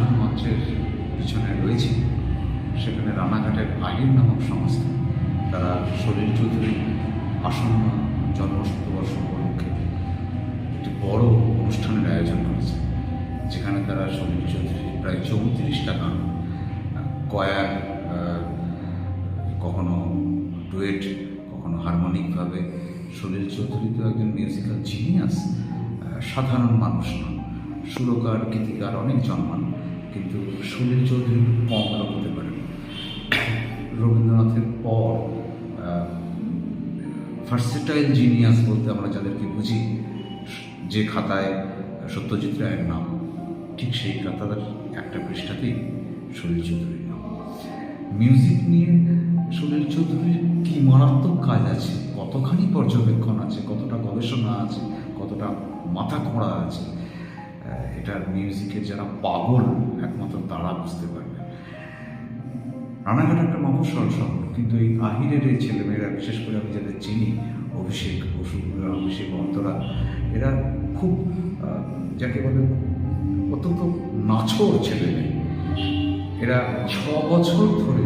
অনুষ্ঠান মঞ্চের পিছনে রয়েছে। সেখানে রানাঘাটের আহির নামক সংস্থা। তারা শরীর চৌধুরী আসন্ন জন্মশতবর্ষ উপলক্ষে একটি বড় অনুষ্ঠানের আয়োজন করেছে, যেখানে তারা শরীর চৌধুরী প্রায় চৌত্রিশটা গান, কয়ার কখনো ডুয়েট, কখনো হারমোনিকভাবে। শরীর চৌধুরী তো একজন মিউজিক্যাল জিনিয়াস সাধারণ মানুষ নন। সুরকার, গীতিকার, অনেক জন্মান কিন্তু সুনীল চৌধুরী কম লোক হতে পারেন রবীন্দ্রনাথের পর ভার্সেটাইল জিনিয়াস বলতে আমরা যাদেরকে বুঝি, যে খাতায় সত্যজিৎ রায়ের নাম, ঠিক সেই খাতার একটা পৃষ্ঠাতেই সুনীল চৌধুরীর নাম। মিউজিক নিয়ে সুনীল চৌধুরীর কি মারাত্মক কাজ আছে? কতখানি পর্যবেক্ষণ আছে? কতটা গবেষণা আছে? কতটা মাথা খোঁড়া আছে? আহ, এটা মিউজিকের যারা পাগল একমাত্র তারা বুঝতে পারবে। রানাঘাট একটা মফস্বল শহর কিন্তু এই আহিরের এই ছেলেমেয়েরা বিশেষ করে আমি যাদের চিনি অভিষেক বসু অভিষেক অন্তরা এরা খুব যাকে বলে অত্যন্ত নাছর ছেলে মেয়ে এরা ছ বছর ধরে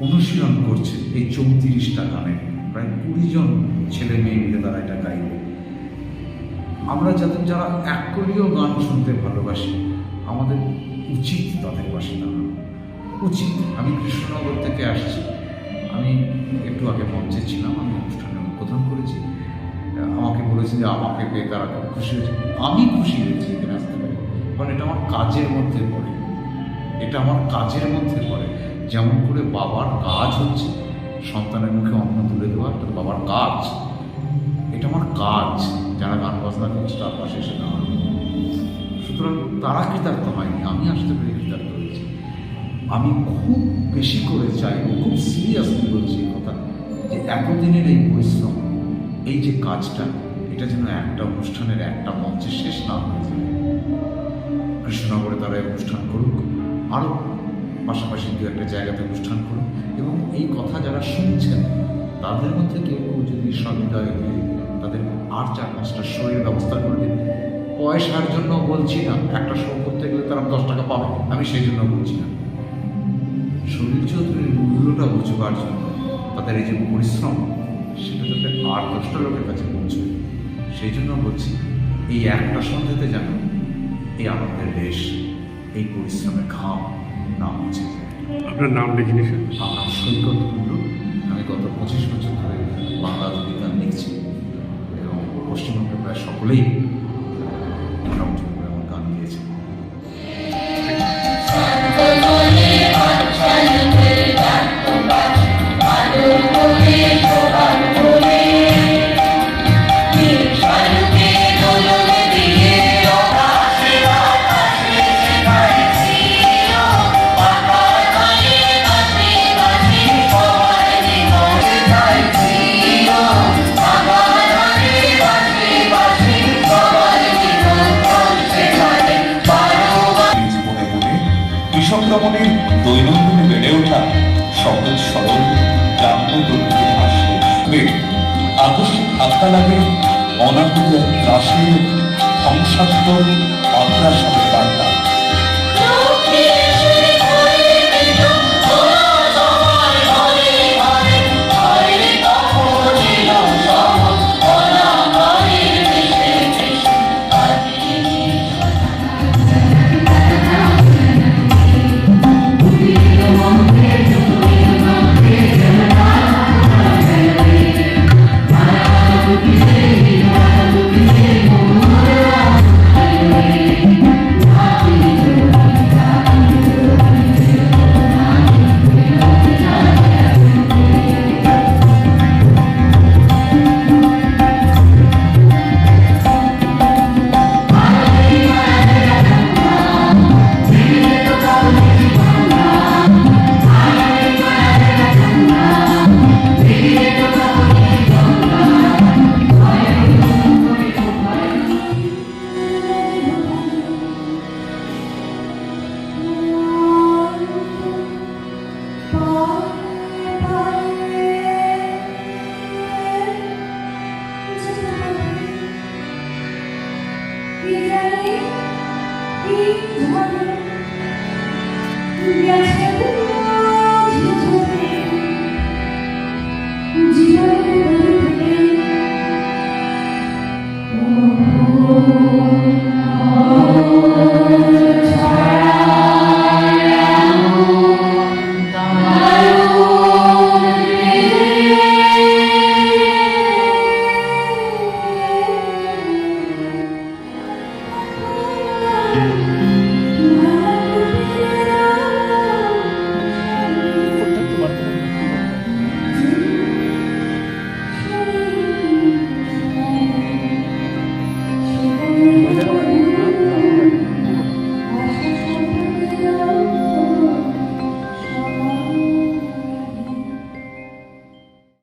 অনুশীলন করছে এই চৌত্রিশটা গানে প্রায় কুড়ি জন ছেলে মেয়ে মিলে তারা এটা গাইবে। আমরা যাদের যারা এককলীয় গান শুনতে ভালোবাসি, আমাদের উচিত তাদের পাশে দাঁড়ানো। উচিত। আমি কৃষ্ণনগর থেকে আসছি। আমি একটু আগে মঞ্চে ছিলাম, আমি অনুষ্ঠানে উদ্বোধন করেছি। আমাকে বলেছে যে আমাকে পেয়ে তারা খুব খুশি হয়েছে। আমি খুশি হয়েছি এখানে আসতে পারি। কারণ এটা আমার কাজের মধ্যে পড়ে। এটা আমার কাজের মধ্যে পড়ে। যেমন করে বাবার কাজ হচ্ছে, সন্তানের মুখে অন্ন তুলে দেওয়া এটা তো বাবার কাজ। এটা আমার কাজ। যারা গান বাজনা করছে, তার পাশে এসে দাঁড়ানো সুতরাং তারা কৃতার্থ হয়নি, আমি আসতে পেরে কৃতার্থ হয়েছি। আমি খুব বেশি করে চাই খুব সিরিয়াসলি বলছি এই কথা, যে এতদিনের এই পরিশ্রম, এই যে কাজটা, এটা যেন একটা অনুষ্ঠানের একটা মঞ্চে শেষ না হয়ে যায়। কৃষ্ণনগরে তারা অনুষ্ঠান করুক আরও পাশাপাশি দু একটা জায়গাতে অনুষ্ঠান করুক, এবং এই কথা যারা শুনছেন, তাদের মধ্যে কেউ কেউ যদি সহৃদয় হয়ে আর চার পাঁচটা শোয়ের ব্যবস্থা করে দিন পয়সার জন্য বলছি না একটা শো করতে গেলে তারা দশ টাকা পাবে আমি সেই জন্য বলছি না। সুনীল চৌধুরীর মূল্যটা বুঝবার জন্য? তাদের এই যে পরিশ্রম সেটা যাতে আর দশটা লোকের কাছে পৌঁছবে সেই জন্য বলছি এই একটা সন্ধ্যাতে যেন এই আমাদের দেশ এই পরিশ্রমের ঘাম না মুছে আপনার নাম লিখে নিয়েছেন? আমার সৈকত কুণ্ডু। আমি গত পঁচিশ বছর ধরে বাংলা বিজ্ঞান লিখছি। পশ্চিমবঙ্গে প্রায় সকলেই কৃষক দৈনন্দিন বেড়ে ওঠা সহজ সরল গ্রাম্য দুর্গের হাসে আকস্মিক ধাক্কা লাগে অনাগত রাশির ধ্বংসাত্মক আগ্রাসনের বার্তা। Yeah.